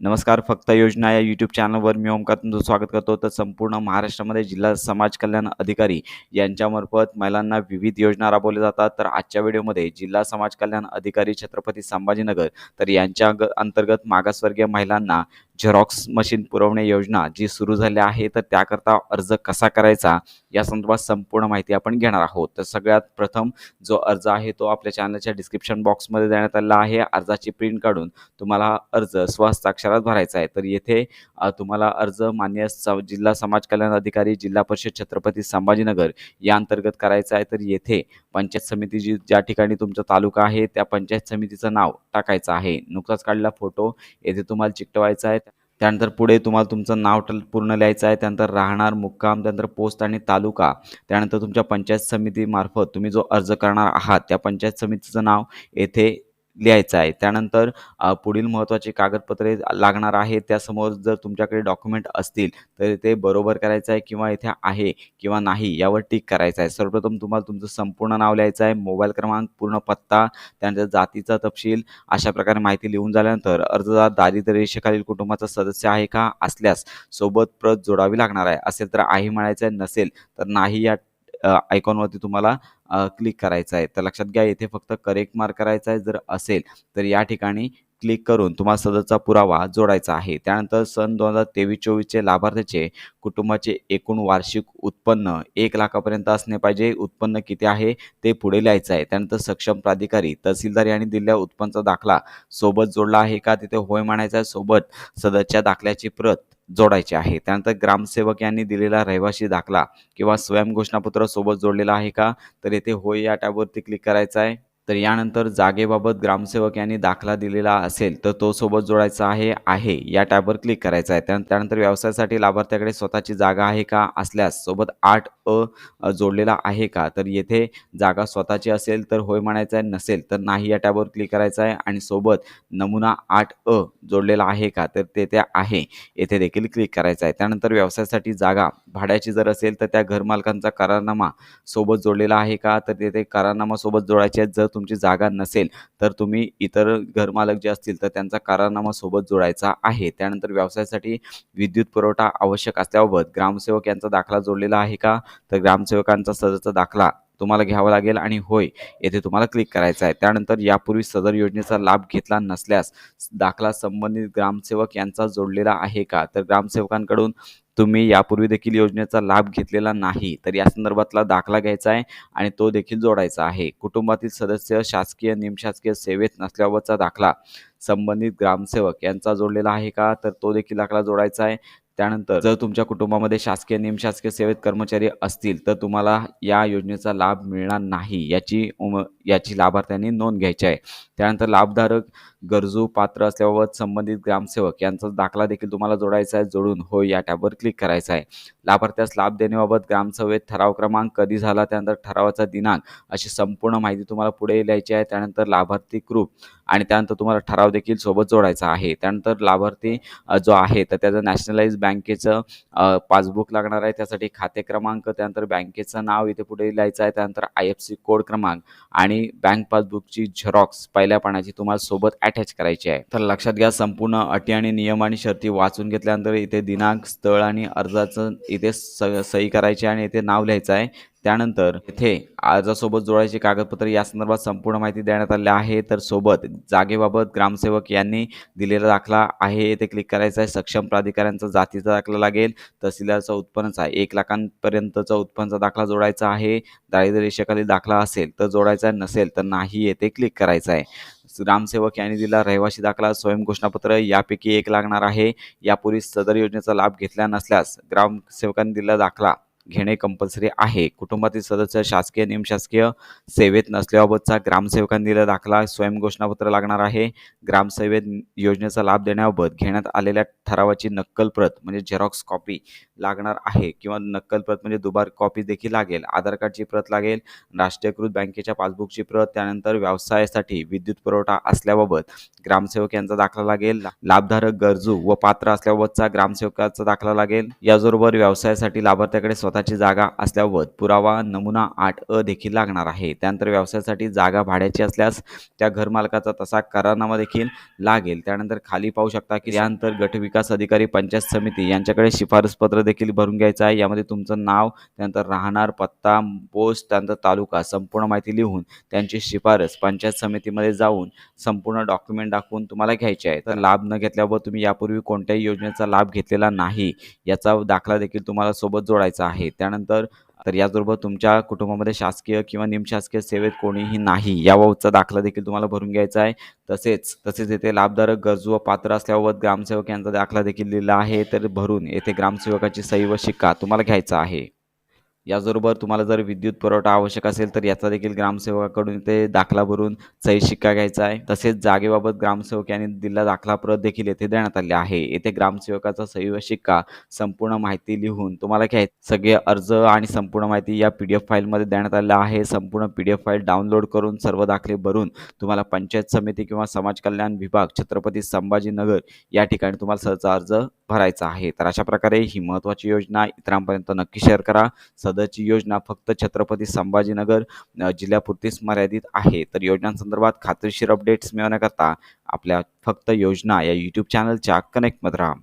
नमस्कार फक्त योजना या यूट्यूब चॅनलवर मी ओमकार तुमचं स्वागत करतो. तर संपूर्ण महाराष्ट्रामध्ये जिल्हा समाज कल्याण अधिकारी यांच्यामार्फत महिलांना विविध योजना राबवल्या जातात. तर आजच्या व्हिडिओमध्ये जिल्हा समाज कल्याण अधिकारी छत्रपती संभाजीनगर तर यांच्या अंतर्गत मागासवर्गीय महिलांना झेरॉक्स मशीन पुरवणे योजना जी सुरू झाली आहे तर त्याकरता अर्ज कसा करायचा या संदर्भात संपूर्ण माहिती आपण घेणार आहोत. तर सगळ्यात प्रथम जो अर्ज आहे तो आपल्या चॅनलच्या डिस्क्रिप्शन बॉक्समध्ये देण्यात आलेला आहे. अर्जाची प्रिंट काढून तुम्हाला अर्ज स्वहस्ताक्षरात भरायचा आहे. तर येथे तुम्हाला अर्ज मान्य स जिल्हा समाज कल्याण अधिकारी जिल्हा परिषद छत्रपती संभाजीनगर या अंतर्गत करायचा आहे. तर येथे पंचायत समिती जी ज्या ठिकाणी तुमचा तालुका आहे त्या पंचायत समितीचं नाव टाकायचं आहे. नुकताच काढलेला फोटो येथे तुम्हाला चिकटवायचा आहे. त्यानंतर पुढे तुम्हाला तुमचं नाव टल पूर्ण लिहायचं आहे. त्यानंतर राहणार मुक्काम त्यानंतर पोस्ट आणि तालुका. त्यानंतर तुमच्या पंचायत समितीमार्फत तुम्ही जो अर्ज करणार आहात त्या पंचायत समितीचं नाव येथे लिहायचं आहे. त्यानंतर पुढील महत्त्वाची कागदपत्रे लागणार आहे त्यासमोर जर तुमच्याकडे डॉक्युमेंट असतील तर ते बरोबर करायचं आहे किंवा इथे आहे किंवा नाही यावर टिक करायचं आहे. सर्वप्रथम तुम्हाला तुमचं संपूर्ण नाव लिहायचं आहे. मोबाईल क्रमांक पूर्ण पत्ता त्यानंतर जातीचा तपशील अशा प्रकारे माहिती लिहून झाल्यानंतर अर्जदार दारिद्र्य रेषेखालील कुटुंबाचा सदस्य आहे का? असल्यास सोबत प्रत जोडावी लागणार आहे. असेल तर आहे म्हणायचं आहे. नसेल तर नाही या आयकॉनवरती तुम्हाला क्लिक करायचं आहे. तर लक्षात घ्या येथे फक्त करेक्ट मार्क करायचा आहे जर असेल तर या ठिकाणी क्लिक करून तुम्हाला सदरचा पुरावा जोडायचा आहे. त्यानंतर सन दोन हजार तेवीस चोवीसचे लाभार्थ्याचे कुटुंबाचे एकूण वार्षिक उत्पन्न एक लाखापर्यंत असणे पाहिजे. उत्पन्न किती आहे ते पुढे लिहायचं आहे. त्यानंतर सक्षम प्राधिकारी तहसीलदार यांनी दिलेल्या उत्पन्नाचा दाखला सोबत जोडला आहे का? तिथे होय म्हणायचा आहे. सोबत सदरच्या दाखल्याची प्रत जोडायचे आहे. त्यानंतर ग्रामसेवक यांनी दिलेला रहिवासी दाखला किंवा स्वयंघोषणापत्र सोबत जोडलेला आहे का? तर येथे होय या टॅबवरती क्लिक करायचं आहे. तर यानंतर जागेबाबत ग्रामसेवक यांनी दाखला दिलेला असेल तर तो सोबत जोडायचा आहे आहे. या टॅबवर क्लिक करायचा आहे. त्यानंतर व्यवसायासाठी लाभार्थ्याकडे स्वतःची जागा आहे का? असल्यास सोबत आठ अ अ, जोडलेला आहे का? तर येथे जागा स्वतःची असेल तर होय म्हणायचं आहे. नसेल तर नाही. या टॅबवर क्लिक करायचं आहे आणि सोबत नमुना आठ अ जोडलेला आहे का? तर तेथे आहे. येथे देखील क्लिक करायचं आहे. त्यानंतर व्यवसायासाठी जागा. भाड्याची जर असेल तर त्या घरमालकांचा करारनामा सोबत जोडलेला आहे का? तर तेथे करारनामा सोबत जोडायचे आहे जर तुमची जागा नसेल तर तुम्ही इतर घरमालक जे असतील तर त्यांचा करारनामा सोबत जोडायचा आहे. त्यानंतर व्यवसायासाठी विद्युत पुरवठा आवश्यक असल्याबाबत ग्रामसेवक यांचा दाखला जोडलेला आहे का? तर ग्रामसेवकांचा सदरचा दाखला तुम्हाला घ्यावा लागेल आणि होय येथे तुम्हाला क्लिक करायचं आहे. त्यानंतर यापूर्वी सदर योजनेचा लाभ घेतला नसल्यास दाखला संबंधित ग्रामसेवक यांचा जोडलेला आहे का? तर ग्रामसेवकांकडून तुम्ही यापूर्वी देखील योजनेचा लाभ घेतलेला नाही तर या संदर्भातला दाखला घ्यायचा आहे आणि तो देखील जोडायचा आहे. कुटुंबातील सदस्य शासकीय निमशासकीय सेवेत नसल्याबाबतचा दाखला संबंधित ग्रामसेवक यांचा जोडलेला आहे का? तर तो देखील दाखला जोडायचा आहे. त्यानंतर जर तुमच्या कुटुंबामध्ये शासकीय निमशासकीय सेवेत कर्मचारी असतील तर तुम्हाला या योजनेचा लाभ मिळणार नाही. याची उम याची लाभार्थ्यांनी नोंद घ्यायची आहे. त्यानंतर लाभधारक गरजू पात्र असल्याबाबत संबंधित ग्रामसेवक यांचा दाखला देखील तुम्हाला जोडायचा आहे. जोडून हो या टॅबवर क्लिक करायचा आहे. लाभार्थ्यास लाभ देण्याबाबत ग्रामसभेत ठराव क्रमांक कधी झाला? त्यानंतर ठरावाचा दिनांक अशी संपूर्ण माहिती तुम्हाला पुढे लिहायची आहे. त्यानंतर लाभार्थी ग्रुप आणि त्यानंतर तुम्हाला ठराव देखील सोबत जोडायचा आहे. त्यानंतर लाभार्थी जो आहे तर त्याचं नॅशनलाइज बँकेचं पासबुक लागणार आहे. त्यासाठी खाते क्रमांक त्यानंतर बँकेचं नाव इथे पुढे लिहायचं आहे. त्यानंतर आय एफ सी कोड क्रमांक आणि बँक पासबुकची झेरॉक्स पहिल्या पानाची तुम्हाला सोबत अटॅच करायची आहे. तर लक्षात घ्या संपूर्ण अटी आणि नियम आणि शर्ती वाचून घेतल्यानंतर इथे दिनांक स्थळ आणि अर्जाचं इथे स सही करायची आणि इथे नाव लिहायचं आहे. त्यानंतर इथे अर्जासोबत जोडायची कागदपत्र या संदर्भात संपूर्ण माहिती देण्यात आली आहे. तर सोबत जागेबाबत ग्रामसेवक यांनी दिलेला दाखला आहे. येथे क्लिक करायचा आहे. सक्षम प्राधिकाऱ्यांचा जातीचा दाखला लागेल. तहसीलदारचा उत्पन्नचा एक लाखांपर्यंतचा उत्पन्नाचा दाखला जोडायचा आहे. दारिद्र्य रेषेखाली दाखला असेल तर जोडायचा नसेल तर नाही येथे क्लिक करायचं आहे. ग्रामसेवक यांनी दिला रहिवासी दाखला स्वयंघोषणापत्र यापैकी एक लागणार आहे. यापूर्वी सदर योजनेचा लाभ घेतला नसल्यास ग्रामसेवकांनी दिला दाखला घेणे कंपल्सरी आहे. कुटुंबातील सदस्य शासकीय निमशासकीय सेवेत नसल्याबाबतचा ग्रामसेवकांनी दिलेला दाखला स्वयंघोषणापत्र लागणार आहे. ग्रामसेवेत योजनेचा लाभ देण्याबाबत घेण्यात आलेल्या ठरावाची नक्कल प्रत म्हणजे झेरॉक्स कॉपी लागणार आहे किंवा नक्कल प्रत म्हणजे दुबार कॉपी देखील लागेल. आधार कार्डची प्रत लागेल राष्ट्रीयकृत बँकेच्या पासबुकची प्रत त्यानंतर व्यवसायासाठी विद्युत पुरवठा असल्याबाबत ग्रामसेवक यांचा दाखला लागेल. लाभधारक गरजू व पात्र असल्याबाबतचा ग्रामसेवकाचा दाखला लागेल. याचबरोबर व्यवसायासाठी लाभार्थ्याकडे स्वतः स्वतःची जागा असल्यावर पुरावा नमुना आठ अ देखील लागणार आहे. त्यानंतर व्यवसायासाठी जागा भाड्याची असल्यास त्या घरमालकाचा तसा करारनामा देखील लागेल. त्यानंतर खाली पाहू शकता की यानंतर गटविकास अधिकारी पंचायत समिती यांच्याकडे शिफारस पत्र देखील भरून घ्यायचं आहे. यामध्ये तुमचं नाव त्यानंतर राहणार पत्ता पोस्ट त्यानंतर तालुका संपूर्ण माहिती लिहून त्यांची शिफारस पंचायत समितीमध्ये जाऊन संपूर्ण डॉक्युमेंट दाखवून तुम्हाला घ्यायचे आहे. तर लाभ न घेतल्यावर तुम्ही यापूर्वी कोणत्याही योजनेचा लाभ घेतलेला नाही. याचा दाखला देखील तुम्हाला सोबत जोडायचा आहे. त्यानंतर तर याचबरोबर तुमच्या कुटुंबामध्ये शासकीय किंवा निमशासकीय सेवेत कोणीही नाही याबाबतचा दाखला देखील तुम्हाला भरून घ्यायचा आहे. तसेच तसेच येथे लाभधारक गरजू व पात्र असल्याबाबत ग्रामसेवक यांचा दाखला देखील दिला आहे तर भरून येथे ग्रामसेवकाची सही व शिक्का तुम्हाला घ्यायचा आहे. याचबरोबर तुम्हाला जर विद्युत पुरवठा आवश्यक असेल तर याचा देखील ग्रामसेवकाकडून इथे दाखला भरून सही शिक्का घ्यायचा आहे. तसेच जागेबाबत ग्रामसेवक यांनी दिलेला दाखला प्रत देखील येथे देण्यात आले आहे. येथे ग्रामसेवकाचा सही व शिक्का संपूर्ण माहिती लिहून तुम्हाला घ्याय सगळे अर्ज आणि संपूर्ण माहिती या पी डी एफ फाईलमध्ये देण्यात आलेलं आहे. संपूर्ण P D F file download करून सर्व दाखले भरून तुम्हाला पंचायत समिती किंवा समाज कल्याण विभाग छत्रपती संभाजीनगर या ठिकाणी तुम्हाला सहज अर्ज भरायचा आहे. तर अशा प्रकारे ही महत्त्वाची योजना इतरांपर्यंत नक्की शेअर करा. सदरची योजना फक्त छत्रपती संभाजीनगर जिल्ह्यापुरतीच मर्यादित आहे. तर योजनांसंदर्भात खात्रीशीर अपडेट्स मिळवण्याकरता आपल्या फक्त योजना या यूट्यूब चॅनलच्या कनेक्टमध्ये राहा.